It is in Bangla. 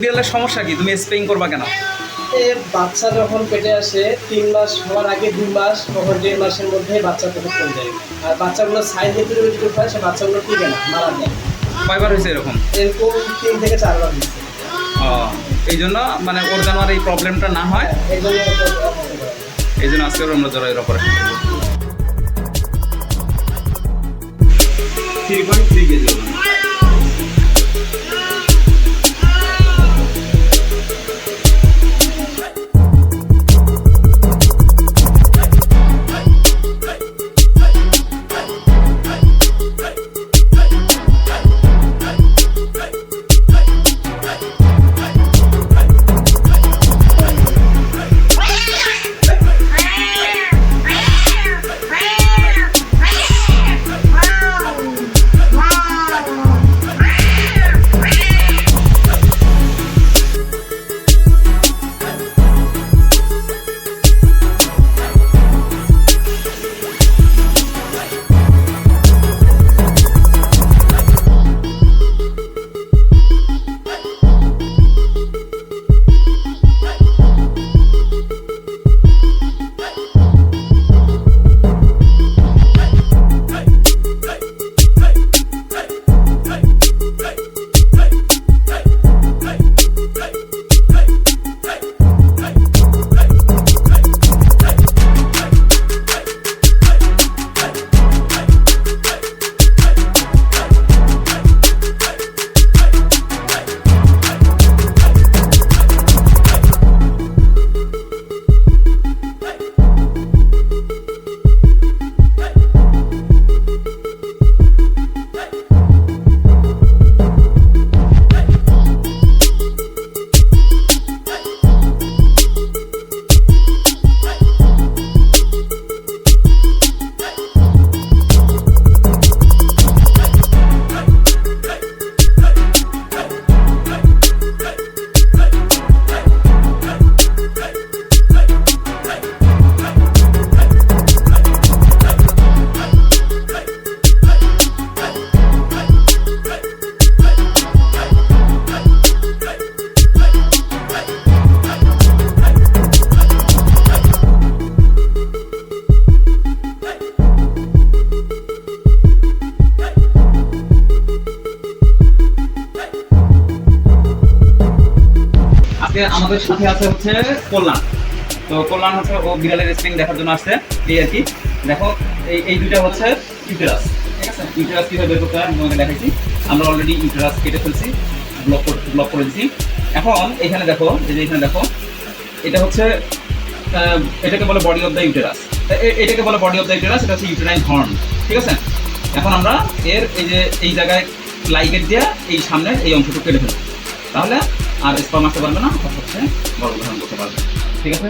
বিড়ালের সমস্যা কি? তুমি স্প্রেইং করবা কেন? বাচ্চা যখন পেটে আসে তিন মাস হওয়ার আগে দুই মাস তখন দেড় মাসের মধ্যে বাচ্চা পেটে চলে যায়। আর বাচ্চাগুলো সাইড ভিতরে যদি হয় সে বাচ্চাগুলো টিকে না মারা যায়। কয়বার হয়েছে এরকম? এরকম তিন থেকে চারবার ও এই জন্য মানে ওর যেন আর এই প্রবলেমটা না হয়? এই জন্য করা। এই জন্য আজকে আমরা জরায়ের অপারেশন করব। থ্রি পয়েন্ট থ্রি কেজি আজকে আমাদের সাথে আছে হচ্ছে কল্যাণ। তো কল্যাণ হচ্ছে ও বিড়ালের স্প্রিং দেখার জন্য আসছে, এই আর কি। দেখো, এই এই দুইটা হচ্ছে ইউটেরাস, ঠিক আছে? ইউটেরাস কীভাবে বের করতে হয় আমরা অলরেডি ইউটেরাস কেটে ফেলছি ব্লক ব্লক করে দিচ্ছি এখন এখানে দেখো, এই যে এখানে দেখো, এটা হচ্ছে এটাকে বলে বডি অফ দ্য ইউটেরাস এটাকে বলে বডি অফ দ্য ইউটেরাস এটা হচ্ছে ইউটেরাইন হর্ন ঠিক আছে? এখন আমরা এর, এই যে, এই জায়গায় লাইগেট দিয়ে এই সামনের এই অংশটুকু কেটে ফেলব। তাহলে আর স্পাম আসতে পারবে না অর্থাৎ হচ্ছে গর্ভধারণ করতে পারবে। ঠিক আছে?